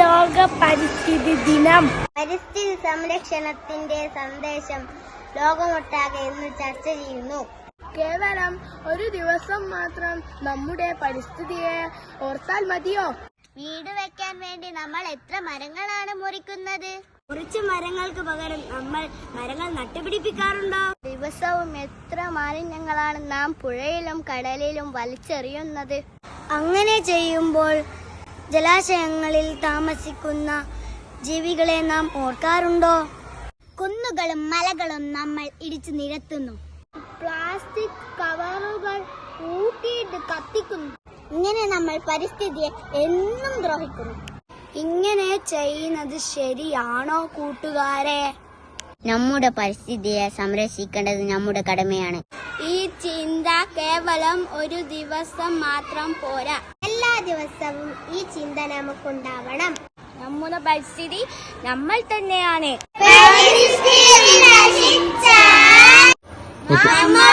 ലോക പരിസ്ഥിതി ദിനം. പരിസ്ഥിതി സംരക്ഷണത്തിന്റെ സന്ദേശം ലോകമൊട്ടാകെ ഇന്ന് ചർച്ച ചെയ്യുന്നു. കേവലം ഒരു ദിവസം മാത്രം നമ്മുടെ പരിസ്ഥിതിയെ ഓർത്താൽ മതിയോ? വീട് വെക്കാൻ വേണ്ടി നമ്മൾ എത്ര മരങ്ങളാണ് മുറിക്കുന്നത്? കുറച്ച് മരങ്ങൾക്ക് പകരം നമ്മൾ മരങ്ങൾ നട്ടുപിടിപ്പിക്കാറുണ്ടോ? ദിവസവും എത്ര മാലിന്യങ്ങളാണ് നാം പുഴയിലും കടലിലും വലിച്ചെറിയുന്നത്? അങ്ങനെ ചെയ്യുമ്പോൾ ജലാശയങ്ങളിൽ താമസിക്കുന്ന ജീവികളെ നാം ഓർക്കാറുണ്ടോ? കുന്നുകളും മലകളും നമ്മൾ ഇടിച്ചു നിരത്തുന്നു പ്ലാസ്റ്റിക് കവറുകൾ ഊട്ടിയിട്ട് കത്തിക്കുന്നു. ഇങ്ങനെ നമ്മൾ പരിസ്ഥിതിയെ എന്നും ദ്രോഹിക്കുന്നു. ഇങ്ങനെ ചെയ്യുന്നത് ശരിയാണോ കൂട്ടുകാരെ? നമ്മുടെ പരിസ്ഥിതിയെ സംരക്ഷിക്കേണ്ടത് നമ്മുടെ കടമയാണ്. ഈ ചിന്ത കേവലം ഒരു ദിവസം മാത്രം പോരാ. എല്ലാ ദിവസവും ഈ ചിന്ത നമുക്കുണ്ടാവണം. നമ്മുടെ പരിസ്ഥിതി നമ്മൾ തന്നെയാണ്. നമ്മൾ